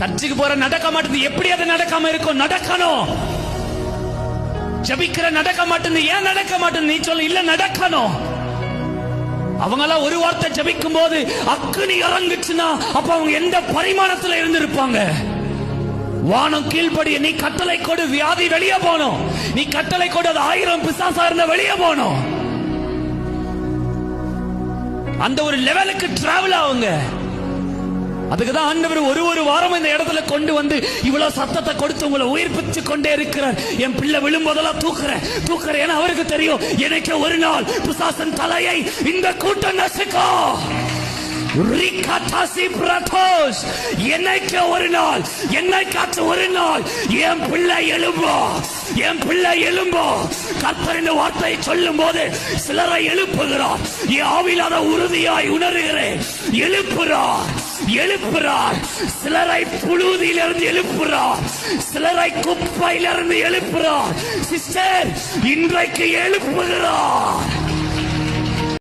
சர்ச்சுக்கு போற நடக்க மாட்டேங்குது எப்படி அது நடக்காம இருக்கும்? நடக்கணும். ஜபிக்கிற நடக்க மாட்டேங்குது ஏன் நடக்க மாட்டேங்குது நீ சொல்ல. இல்ல நடக்கணும். அவங்களாம் ஒரு வார்த்தை ஜபிக்கும் போது அக்னி இறங்குச்சுன்னா அப்ப அவங்க எந்த பரிமாணத்துல இருந்திருப்பாங்க? வானம் கீழ்படிய நீ கட்டளை கொடு வியாதி வெளியே போனோம் நீ கட்டளை கொடு அது ஆயிரம் பிசாசா இருந்த வெளியே போனோம் அந்த ஒரு லெவலுக்கு டிராவல் ஆகுங்க. அதுக்கு தான் ஆண்டவர் ஒரு ஒரு வாரம் இந்த இடத்துல கொண்டு வந்து இவ்வளவு சத்தத்தை கொடுத்து உங்களை உயிர்ப்பிச்சு கொண்டே இருக்கிறார். என் பிள்ளை விழும்போதெல்லாம் தூக்குறேன். தூக்குறேன் ஏன்னா அவருக்கு தெரியும். எனக்கு ஒரு நாள் பிசாசன் தலையை இந்த கூட்டம் நசுக்கோ. என்னைக்கு ஒரு நாள் என்னைக்காச்சும் ஒரு நாள் என் பிள்ளை எழும்போ என் பிள்ளை எழும்போ. கர்த்தர் வார்த்தையை சொல்லும் போது சிலரை எழுப்புகிறார். என் ஆவிலாத உறுதியாய் உணர்கிறேன். எழுப்புறார் எழுப்புறார். சிலரை புழுதியிலிருந்து எழுப்புறார். சிலரை குப்பையிலிருந்து எழுப்புறார். சிஸ்டர் இன்றைக்கு எழுப்புகிறார்.